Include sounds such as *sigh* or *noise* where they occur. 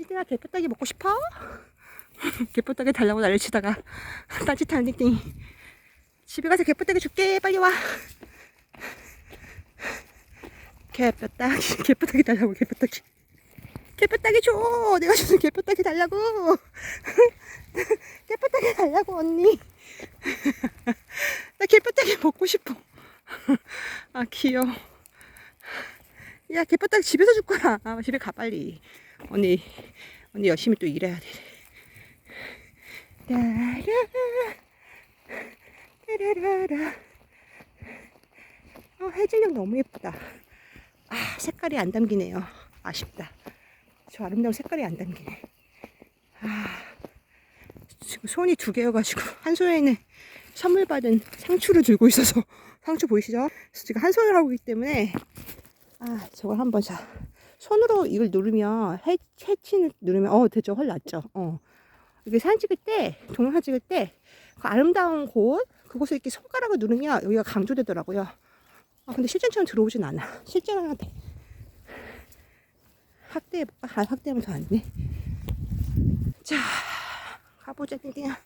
띵띵아 개뼈다귀 먹고 싶어? *laughs* 개뼈다귀 달라고 난리치다가 *laughs* 딴짓하는 띵띵이. 집에 가서 개뼈다귀 줄게. 빨리 와. 개뼈다귀 *laughs* 개뼈다귀 달라고 개뼈다귀 개뼈다귀 줘. 내가 주는 개뼈다귀 달라고. 개뼈다귀 달라고 언니. 나 개뼈다귀 먹고 싶어. 아 귀여워 야 개뼈다귀 집에서 줄 거야 아, 집에 가 빨리. 언니 언니 열심히 또 일해야 돼. 따라 따라라라 어, 해질녘 너무 예쁘다. 아 색깔이 안 담기네요. 아쉽다. 저 아름다운 색깔이 안 담기네. 아 지금 손이 두 개여가지고 한 손에는 선물 받은 상추를 들고 있어서 *laughs* 상추 보이시죠? 지금 한 손을 하고 있기 때문에 아 저걸 한번 자. 손으로 이걸 누르면 해, 해치는 누르면 어 됐죠. 훨 낫죠. 어. 이게 사진 찍을 때 동영상 찍을 때 그 아름다운 곳 그곳을 이렇게 손가락을 누르면 여기가 강조되더라고요. 아 근데 실전처럼 들어오진 않아. 돼 확대해볼까? 아 확대하면 더 안 돼. 자 가보자 띵띵아